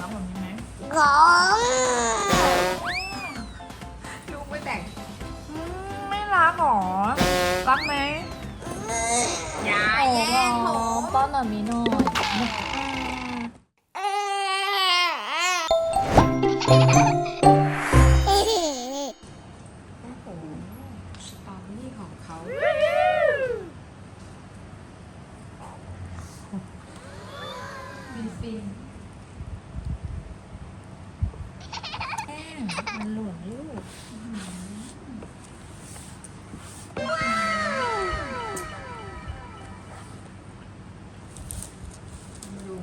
รักแบบนี้ไหมร้องยุงไม่แต่งไม่รักหรอ รักไหมอย่าแย่งหนูป้อนหน่อยมีหน่อยโอ้โหสตอมนี่ของเขามีฟิน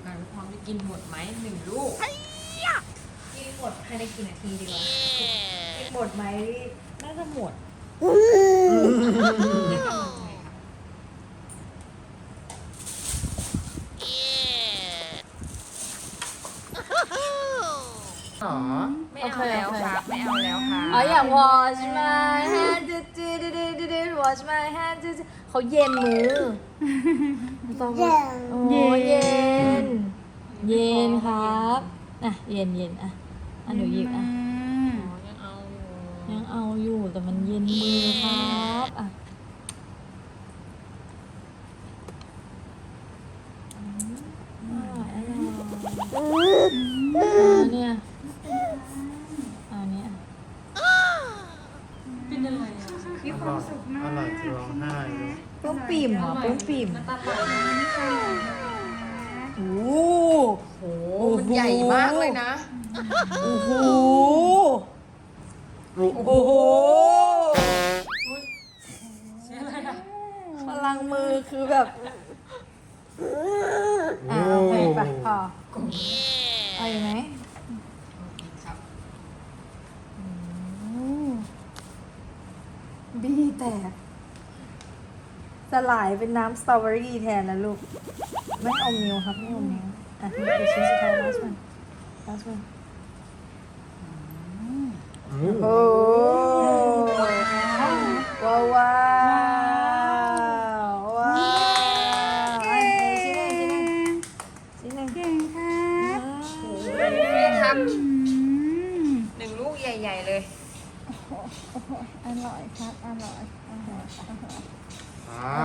มาดูกันว่าพร้อมจะกินหมดไหมหนึ่งลูกกินหมดภายในกี่นาทีดีกว่ากินหมดไหมน่าจะหมดหรอไม่เอาแล้วครับไม่เอาแล้วครับอ๋ออยาก wash my hand ดืดดืดดืดดืดดืด wash my hand ดืดดืดเขาเย็นมือต้องโอ้เย็น เย็นครับอะเย็นเย็นอะอะหนูหยิบอะอ๋อยังเอาอยู่ยังเอาอยู่แต่มันเย็นมือครับอะอืมอร่อยอร่อยอันเนี่ยอันเนี้ยเป็นอะไรอะมีความสุขมากอร่อยจะร้องไห้เลย ปุ้มปิ่มเหรอปุ้มปิ่มน้ำตาไหลโอ้ โอ้โหมันใหญ่มากเลยนะ โอ้โห โอ้โอ้โหเชื่ออะไรอะพลังมือคือแบบอ่าโอเคไปพอเอาอยู่ไหมครับบีแตกสลายเป็นน้ำสตรอเบอรี่แทนแล้วลูก ไม่อมนิ้วครับไม่อมนิ้วอะนี่คือชิ้นสุดท้าย last one last one โอ้ว้าวว้าวว้าวอันนี้ชิ้นหนึ่งชิ้นหนึ่งชิ้นหนึ่งเก่งครับนี่ครับหนึ่งลูกใหญ่ ๆ เลย อร่อยครับอร่อยอร่อยอร่อย อ่า let's go